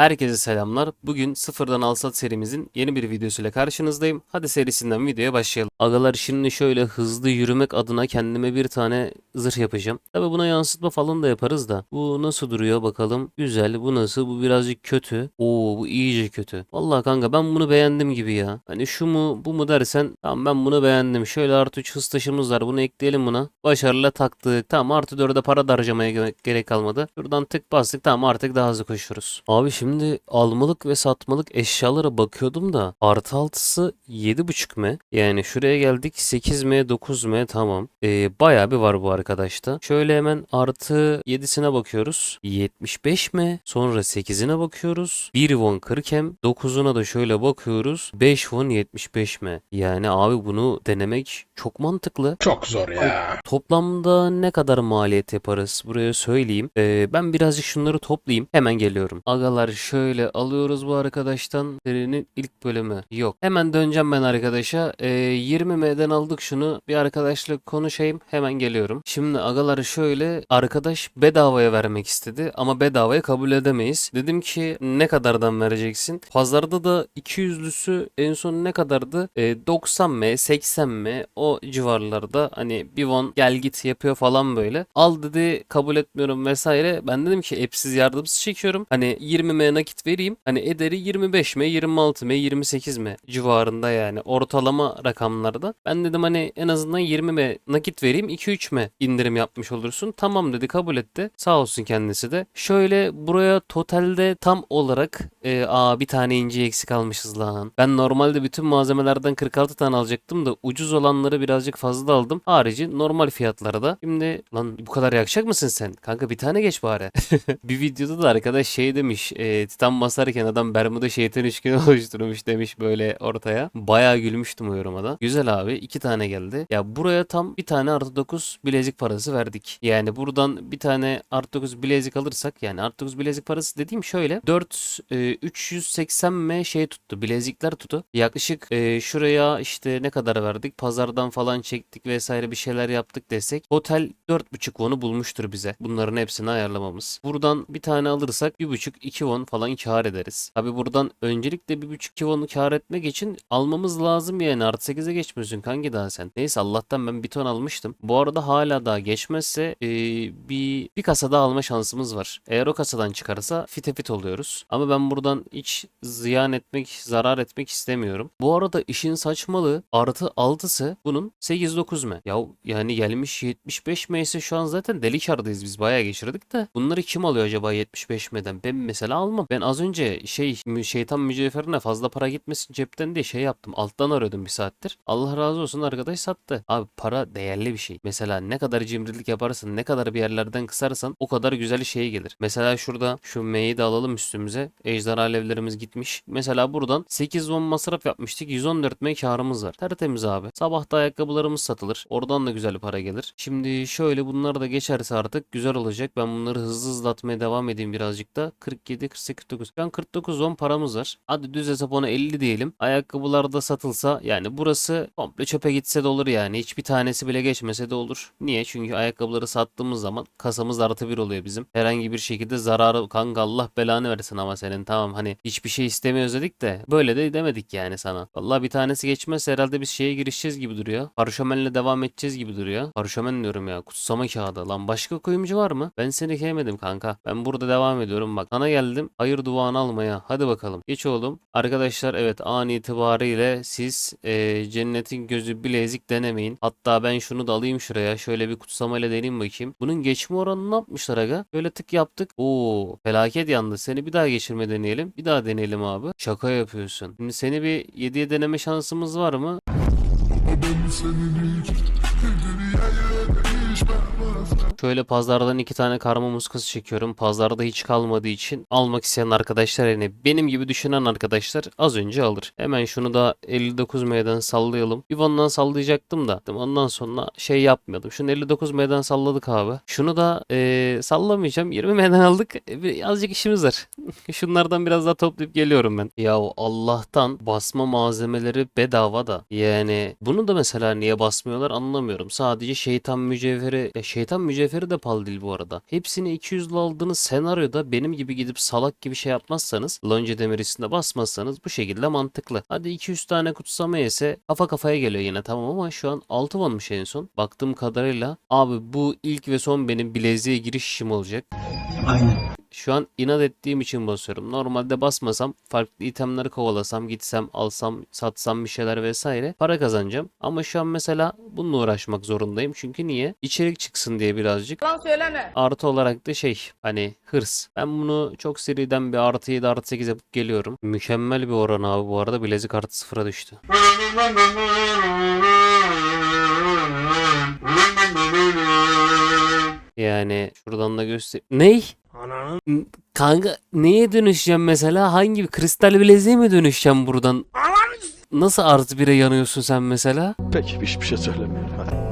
Herkese selamlar. Bugün sıfırdan alsat serimizin yeni bir videosuyla karşınızdayım. Hadi serisinden videoya başlayalım. Agalar şimdi şöyle hızlı yürümek adına kendime bir tane zırh yapacağım. Tabi buna yansıtma falan da yaparız da. Bu nasıl duruyor bakalım. Güzel. Bu nasıl? Bu birazcık kötü. Oo bu iyice kötü. Vallahi kanka ben bunu beğendim gibi ya. Hani şu mu bu mu dersen tamam ben bunu beğendim. Şöyle artı 3 hız taşımız var. Bunu ekleyelim buna. Başarıyla taktık. Tamam artı 4'e para da harcamaya ge- gerek kalmadı. Şuradan tık bastık. Tamam artık daha hızlı koşuyoruz. Abi şimdi almalık ve satmalık eşyalara bakıyordum da artı 6'sı 7.5 m. Yani şuraya geldik 8 m 9 m tamam. Ee, bayağı bir var bu arkadaşta. Şöyle hemen artı 7'sine bakıyoruz. 75 m. Sonra 8'ine bakıyoruz. 1 won 40 m. 9'una da şöyle bakıyoruz. 5 won 75 m. Yani abi bunu denemek çok mantıklı. Çok zor ya. Toplamda ne kadar maliyet yaparız buraya söyleyeyim. Ee, ben birazcık şunları toplayayım. Hemen geliyorum. Agalar şöyle alıyoruz bu arkadaştan. Serinin ilk bölümü. Yok. Hemen döneceğim ben arkadaşa. Ee, 20M'den aldık şunu. Bir arkadaşla konuşayım. Hemen geliyorum. Şimdi agalar şöyle arkadaş bedavaya vermek istedi ama bedavaya kabul edemeyiz. Dedim ki ne kadardan vereceksin? Pazarda da 200'lüsü en son ne kadardı? Ee, 90M, 80M o civarlarda hani bir won gel git yapıyor falan böyle. Al dedi kabul etmiyorum vesaire. Ben dedim ki app'siz yardımsız çekiyorum. Hani 20M nakit vereyim. Hani ederi 25M, 26M, 28M civarında yani ortalama rakamlarda. Ben dedim hani en azından 20M nakit vereyim 2-3M indirim yapmış olursun. Tamam dedi kabul etti. Sağ olsun kendisi de. Şöyle buraya totalde tam olarak e, aa bir tane ince eksik almışız lan. Ben normalde bütün malzemelerden 46 tane alacaktım da ucuz olanları birazcık fazla aldım. Harici normal fiyatlara da. Şimdi lan bu kadar yakacak mısın sen? Kanka bir tane geç bari. bir videoda da arkadaş şey demiş. E, Titan basarken adam Bermuda şeytan üçgeni oluşturmuş demiş böyle ortaya. Bayağı gülmüştüm o yoruma. Güzel abi iki tane geldi. Ya buraya tam bir tane artı 9 bilezik parası verdik. Yani buradan bir tane artı 9 bilezik alırsak yani artı 9 bilezik parası dediğim şöyle 4 e, 380 m şey tuttu. Bilezikler tuttu. Yaklaşık e, şuraya işte ne kadar verdik? Pazardan falan çektik vesaire bir şeyler yaptık desek. Otel 4.5 won'u bulmuştur bize. Bunların hepsini ayarlamamız. Buradan bir tane alırsak 1.5-2 won falan kar ederiz. Tabi buradan öncelikle 1.5-2 won kar etmek için almamız lazım yani. Artı 8'e geçmiyorsun kanki daha sen. Neyse Allah'tan ben bir ton almıştım. Bu arada hala daha geçmezse e, bir, bir kasada alma şansımız var. Eğer o kasadan çıkarsa fite fit oluyoruz. Ama ben buradan hiç ziyan etmek, zarar etmek istemiyorum. Bu arada işin saçmalığı artı 6'sı bunun 8-9 m. Ya yani gelmiş 75 m ise şu an zaten deli kardayız biz bayağı geçirdik de. Bunları kim alıyor acaba 75 m'den? Ben mesela almam. Ben az önce şey şeytan mücevherine fazla para gitmesin cepten diye şey yaptım. Alttan arıyordum bir saattir. Allah razı olsun arkadaş sattı. Abi para değerli bir şey. Mesela ne kadar cimrilik yaparsan ne kadar bir yerlerden kısarsan o kadar güzel şey gelir. Mesela şurada şu M'yi de alalım üstümüze. Ejderha alevlerimiz gitmiş. Mesela buradan 8 won masraf yapmıştık. 114 M karımız var. Tertemiz abi. Sabah da ayakkabılarımız satılır. Oradan da güzel para gelir. Şimdi şöyle bunlar da geçerse artık güzel olacak. Ben bunları hızlı hızlı atmaya devam edeyim birazcık da. 47, 48, 49. Şu an 49 won paramız var. Hadi düz hesap ona 50 diyelim. Ayakkabılar da satılsa yani burası komple çöpe gitse de olur yani. Hiçbir tanesi bile geçmese de olur. Niye? Çünkü ayakkabıları sattığımız zaman kasamız artı bir oluyor bizim. Herhangi bir şekilde zararı kanka Allah belanı versin ama senin tamam hani hiçbir şey istemiyoruz dedik de böyle de demedik yani sana. Vallahi bir tanesi geçmez herhalde biz şeye girişeceğiz gibi duruyor. Parşömenle devam edeceğiz gibi duruyor. Parşömen diyorum ya kutsama kağıdı. Lan başka kuyumcu var mı? Ben seni sevmedim kanka. Ben burada devam ediyorum bak. Sana geldim hayır duanı almaya. Hadi bakalım. Geç oğlum. Arkadaşlar evet an itibariyle siz e, cennetin gözü bilezik denemeyin. Hatta ben şunu da alayım şuraya. Şöyle bir kutsamayla deneyeyim bakayım. Bunun geçme oranını ne yapmışlar aga? Böyle tık yaptık. Oo felaket yandı. Seni bir daha geçirme deneyelim. Bir daha deneyelim abi. Şaka yapıyorsun. Şimdi seni bir 7'ye deneme şansımız var mı? Şöyle pazardan iki tane karma muskası çekiyorum. Pazarda hiç kalmadığı için almak isteyen arkadaşlar yani benim gibi düşünen arkadaşlar az önce alır. Hemen şunu da 59 M'den sallayalım. Ivan'dan sallayacaktım da ondan sonra şey yapmıyordum. Şunu 59 M'den salladık abi. Şunu da eee, sallamayacağım. 20 M'den aldık. E, azıcık işimiz var. Şunlardan biraz daha toplayıp geliyorum ben. Ya Allah'tan basma malzemeleri bedava da. Yani bunu da mesela niye basmıyorlar anlamıyorum. Sadece şeytan mücevheri mücevheri, ya şeytan mücevheri de pahalı değil bu arada. Hepsini 200'lü aldığınız senaryoda benim gibi gidip salak gibi şey yapmazsanız, lonca demir üstüne basmazsanız bu şekilde mantıklı. Hadi 200 tane kutsama yese kafa kafaya geliyor yine tamam ama şu an 6 vanmış en son. Baktığım kadarıyla abi bu ilk ve son benim bileziğe giriş işim olacak. Aynen. Şu an inat ettiğim için basıyorum. Normalde basmasam farklı itemleri kovalasam, gitsem, alsam, satsam bir şeyler vesaire para kazanacağım. Ama şu an mesela bununla uğraşmak zorundayım. Çünkü niye? İçerik çıksın diye birazcık. Yalan söyleme. Artı olarak da şey hani hırs. Ben bunu çok seriden bir artı 7 artı 8 yapıp geliyorum. Mükemmel bir oran abi bu arada bilezik artı sıfıra düştü. Yani şuradan da göster... Ney? N- Kanka neye dönüşeceğim mesela? Hangi bir kristal bileziğe mi dönüşeceğim buradan? Nasıl artı bire yanıyorsun sen mesela? Peki hiçbir şey söylemiyorum. Hadi.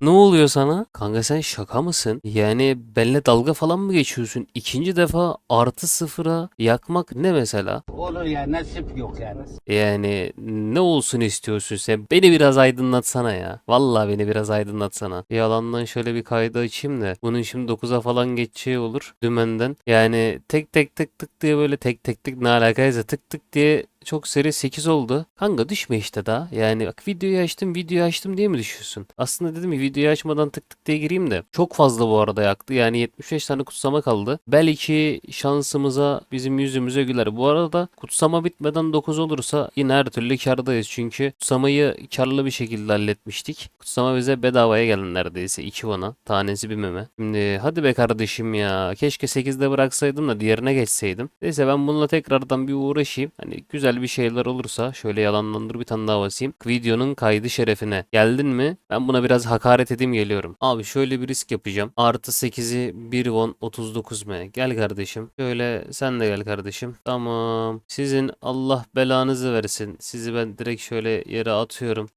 Ne oluyor sana? Kanka sen şaka mısın? Yani benle dalga falan mı geçiyorsun? İkinci defa artı sıfıra yakmak ne mesela? Olur ya nasip yok yani. Yani ne olsun istiyorsun sen? Beni biraz aydınlatsana ya. Vallahi beni biraz aydınlatsana. Yalandan şöyle bir kaydı açayım da. Bunun şimdi 9'a falan geçeceği olur dümenden. Yani tek tek tık tık diye böyle tek tek tık ne alakaysa tık tık diye çok seri 8 oldu. Kanka düşme işte daha. Yani bak videoyu açtım videoyu açtım diye mi düşüyorsun? Aslında dedim ki videoyu açmadan tık tık diye gireyim de. Çok fazla bu arada yaktı. Yani 75 tane kutsama kaldı. Belki şansımıza bizim yüzümüze güler. Bu arada kutsama bitmeden 9 olursa yine her türlü kardayız. Çünkü kutsamayı karlı bir şekilde halletmiştik. Kutsama bize bedavaya geldi neredeyse. 2 vana. Tanesi bir meme. Şimdi hadi be kardeşim ya. Keşke 8'de bıraksaydım da diğerine geçseydim. Neyse ben bununla tekrardan bir uğraşayım. Hani güzel bir şeyler olursa şöyle yalanlandır bir tane daha basayım. Videonun kaydı şerefine. Geldin mi? Ben buna biraz hakaret edeyim geliyorum. Abi şöyle bir risk yapacağım. Artı 8'i 1 won 39 m. Gel kardeşim. Şöyle sen de gel kardeşim. Tamam. Sizin Allah belanızı versin. Sizi ben direkt şöyle yere atıyorum.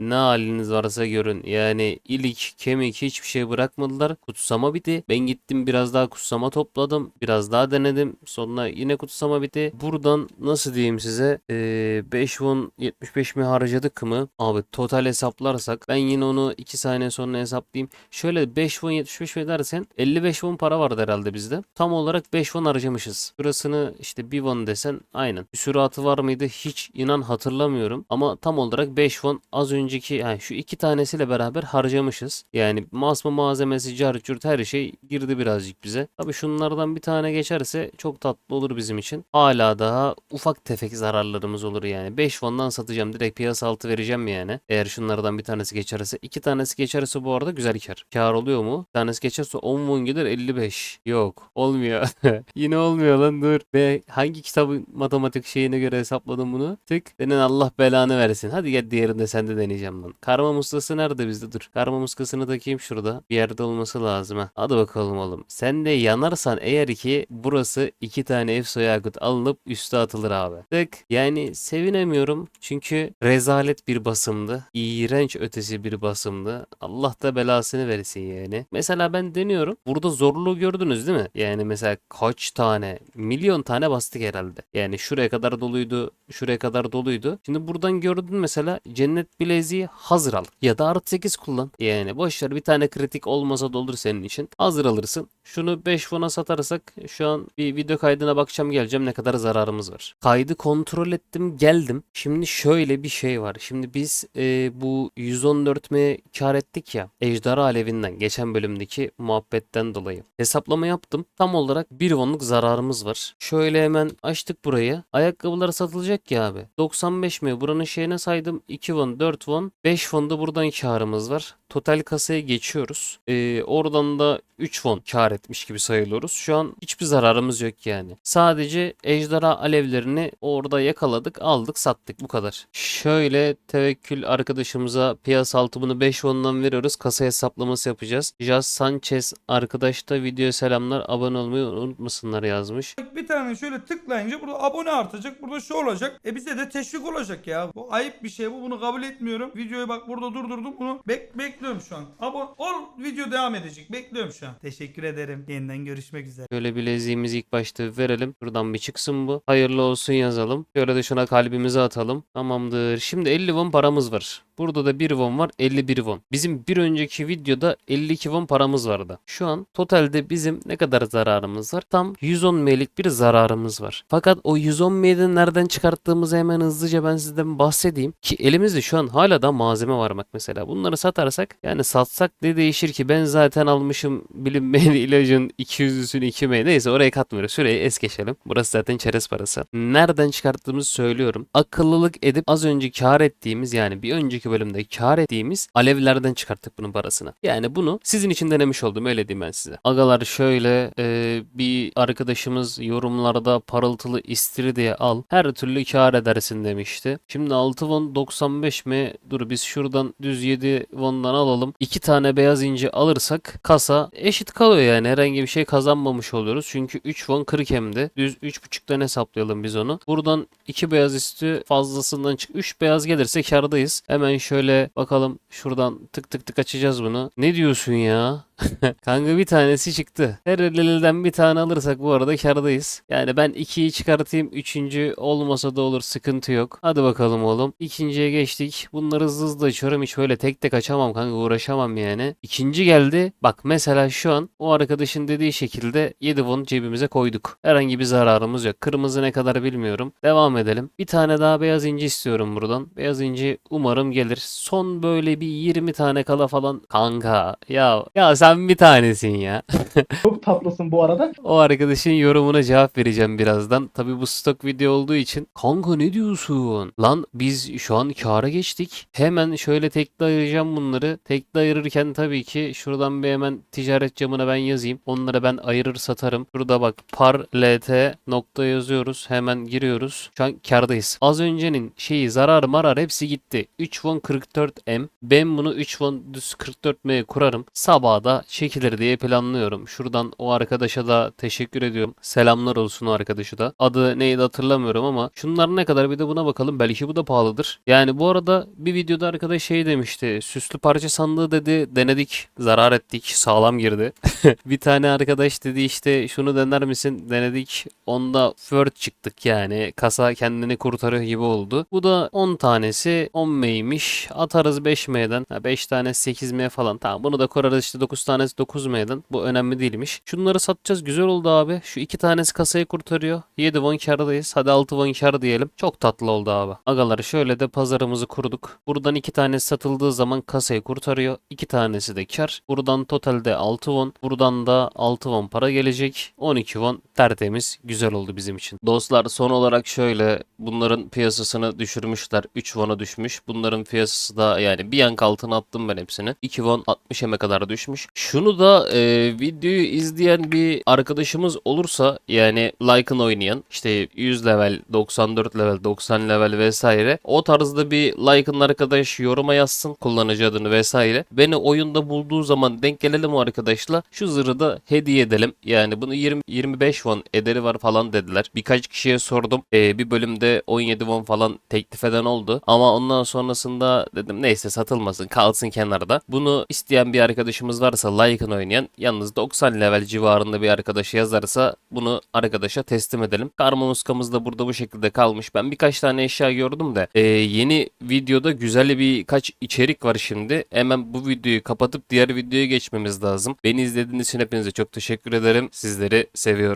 Ne haliniz varsa görün. Yani ilik, kemik hiçbir şey bırakmadılar. Kutsama bitti. Ben gittim biraz daha kutsama topladım. Biraz daha denedim. Sonra yine kutsama bitti. Buradan nasıl diyeyim size? Ee, 5 won 75 mi harcadık mı? Abi total hesaplarsak ben yine onu 2 saniye sonra hesaplayayım. Şöyle 5 won 75 mi dersen 55 won para vardı herhalde bizde. Tam olarak 5 won harcamışız. Burasını işte 1 won desen aynen. Bir süratı var mıydı? Hiç inan hatırlamıyorum. Ama tam olarak 5 won az önceki yani şu iki tanesiyle beraber harcamışız. Yani masma malzemesi, carcurt her şey girdi birazcık bize. Tabi şunlardan bir tane geçerse çok tatlı olur bizim için. Hala daha ufak tefek zararlarımız olur yani. 5 fondan satacağım. Direkt piyasa altı vereceğim yani. Eğer şunlardan bir tanesi geçerse. iki tanesi geçerse bu arada güzel kar. Kar oluyor mu? Bir tanesi geçerse 10 won gider 55. Yok. Olmuyor. Yine olmuyor lan dur. Ve hangi kitabın matematik şeyine göre hesapladım bunu? Tık. Senin Allah belanı versin. Hadi gel diğerinde sen de deneyeceğim lan. Karma muslası nerede bizde? Dur. Karma muslasını takayım şurada. Bir yerde olması lazım ha. Hadi bakalım oğlum. Sen de yanarsan eğer ki burası iki tane Efso Yakut alınıp üste atılır abi. Tık. Yani sevinemiyorum. Çünkü rezalet bir basımdı. İğrenç ötesi bir basımdı. Allah da belasını versin yani. Mesela ben deniyorum. Burada zorluğu gördünüz değil mi? Yani mesela kaç tane? Milyon tane bastık herhalde. Yani şuraya kadar doluydu. Şuraya kadar doluydu. Şimdi buradan gördün mesela cennet bileziği hazır al. Ya da artı 8 kullan. Yani boşver bir tane kritik olmasa da olur senin için. Hazır alırsın. Şunu 5 fona satarsak şu an bir video kaydına bakacağım geleceğim ne kadar zararımız var. Kaydı kontrol ettim geldim. Şimdi şöyle bir şey var. Şimdi biz e, bu 114 mi kar ettik ya. Ejderha Alevinden geçen bölümdeki muhabbetten dolayı. Hesaplama yaptım. Tam olarak 1 wonluk zararımız var. Şöyle hemen açtık burayı. Ayakkabılar satılacak ya abi. 95 mi? Buranın şeyine saydım. 2 won, 4 won, 5 won da buradan karımız var. Total kasaya geçiyoruz. Ee, oradan da 3 won kar etmiş gibi sayılıyoruz. Şu an hiçbir zararımız yok yani. Sadece ejderha alevlerini orada yakaladık, aldık, sattık. Bu kadar. Şöyle tevekkül arkadaşımıza piyasa altı bunu 5 won'dan veriyoruz. Kasa hesaplaması yapacağız. Jaz Sanchez arkadaş da videoya selamlar. Abone olmayı unutmasınlar yazmış. Bir tane şöyle tıklayınca burada abone artacak. Burada şu olacak. E bize de teşvik olacak ya. Bu ayıp bir şey bu. Bunu kabul etmiyorum. Videoyu bak burada durdurdum. Bunu bek bekliyorum şu an. Abone ol video devam edecek. Bekliyorum şu an. Teşekkür ederim. Yeniden görüşmek üzere. Şöyle bileziğimizi ilk başta verelim. Şuradan bir çıksın bu. Hayırlı olsun yazalım. Şöyle de şuna kalbimizi atalım. Tamamdır. Şimdi 50 won paramız var. Burada da 1 won var 51 won. Bizim bir önceki videoda 52 won paramız vardı. Şu an totalde bizim ne kadar zararımız var? Tam 110 M'lik bir zararımız var. Fakat o 110 M'den nereden çıkarttığımızı hemen hızlıca ben sizden bahsedeyim. Ki elimizde şu an hala da malzeme var bak mesela. Bunları satarsak yani satsak ne değişir ki ben zaten almışım bilinmeyen ilacın 200'üsünü 2 M. Neyse oraya katmıyoruz. Şurayı es geçelim. Burası zaten çerez parası. Nereden çıkarttığımızı söylüyorum. Akıllılık edip az önce kar ettiğimiz yani bir önceki bölümde kar ettiğimiz alevlerden çıkarttık bunun parasını. Yani bunu sizin için denemiş oldum öyle diyeyim ben size. Agalar şöyle e, bir arkadaşımız yorumlarda parıltılı istiridye al her türlü kar edersin demişti. Şimdi 6 won 95 mi? Dur biz şuradan düz 7 won'dan alalım. 2 tane beyaz inci alırsak kasa eşit kalıyor yani herhangi bir şey kazanmamış oluyoruz. Çünkü 3 won 40 hemdi. Düz 3.5'tan hesaplayalım biz onu. Buradan 2 beyaz üstü fazlasından çık. 3 beyaz gelirse kardayız. Hemen şöyle bakalım şuradan tık tık tık açacağız bunu. Ne diyorsun ya? Kanka bir tanesi çıktı. Her elden bir tane alırsak bu arada kardayız. Yani ben 2'yi çıkartayım. Üçüncü olmasa da olur. Sıkıntı yok. Hadi bakalım oğlum. İkinciye geçtik. Bunları hızlı hızlı açıyorum. Hiç böyle tek tek açamam kanka. Uğraşamam yani. İkinci geldi. Bak mesela şu an o arkadaşın dediği şekilde 7 won cebimize koyduk. Herhangi bir zararımız yok. Kırmızı ne kadar bilmiyorum. Devam edelim. Bir tane daha beyaz inci istiyorum buradan. Beyaz inci umarım gelir. Son böyle bir 20 tane kala falan. Kanka ya ya sen bir tanesin ya. Çok tatlısın bu arada. O arkadaşın yorumuna cevap vereceğim birazdan. Tabi bu stok video olduğu için. Kanka ne diyorsun? Lan biz şu an kâra geçtik. Hemen şöyle tekli ayıracağım bunları. Tekli ayırırken tabii ki şuradan bir hemen ticaret camına ben yazayım. Onları ben ayırır satarım. Burada bak par lt nokta yazıyoruz. Hemen giriyoruz. Şu an kârdayız. Az öncenin şeyi zarar marar hepsi gitti. 3 won 44 m. Ben bunu 3 won düz 44 m kurarım. Sabaha da çekilir diye planlıyorum. Şuradan o arkadaşa da teşekkür ediyorum. Selamlar olsun o arkadaşı da. Adı neydi hatırlamıyorum ama şunlar ne kadar bir de buna bakalım. Belki bu da pahalıdır. Yani bu arada bir videoda arkadaş şey demişti. Süslü parça sandığı dedi denedik. Zarar ettik. Sağlam girdi. bir tane arkadaş dedi işte şunu dener misin? Denedik. Onda Word çıktık yani. Kasa kendini kurtarıyor gibi oldu. Bu da 10 tanesi 10 M'ymiş. Atarız 5 M'den. 5 tane 8 M falan. Tamam bunu da kurarız işte 9 tanesi 9 M'den. Bu önemli değilmiş. Şunları satacağız. Güzel oldu abi. Şu iki tanesi kasayı kurtarıyor. 7 won kardayız. Hadi 6 won kar diyelim. Çok tatlı oldu abi. Agalar şöyle de pazarımızı kurduk. Buradan iki tanesi satıldığı zaman kasayı kurtarıyor. İki tanesi de kar. Buradan totalde 6 won. Buradan da 6 won para gelecek. 12 won tertemiz. Güzel oldu bizim için. Dostlar son olarak şöyle bunların piyasasını düşürmüşler. 3 won'a düşmüş. Bunların piyasası da yani bir yank altına attım ben hepsini. 2 won 60 eme kadar düşmüş. Şunu da e, videoyu izleyen bir arkadaşımız olursa yani Lycan oynayan işte 100 level, 94 level, 90 level vesaire o tarzda bir Lycan arkadaş yoruma yazsın kullanıcı adını vesaire. Beni oyunda bulduğu zaman denk gelelim o arkadaşla. Şu zırhı da hediye edelim. Yani bunu 20 25 won ederi var falan dediler. Birkaç kişiye sordum. E, bir bölümde 17 won falan teklif eden oldu. Ama ondan sonrasında dedim neyse satılmasın kalsın kenarda. Bunu isteyen bir arkadaşımız varsa Lycan oynayan yalnız 90 level civarında bir arkadaşı yazarsa bunu arkadaşa teslim edelim. Karma muskamız da burada bu şekilde kalmış. Ben birkaç tane eşya gördüm de e, yeni videoda güzel birkaç içerik var şimdi. Hemen bu videoyu kapatıp diğer videoya geçmemiz lazım. Beni izlediğiniz için hepinize çok teşekkür ederim. Sizleri seviyorum.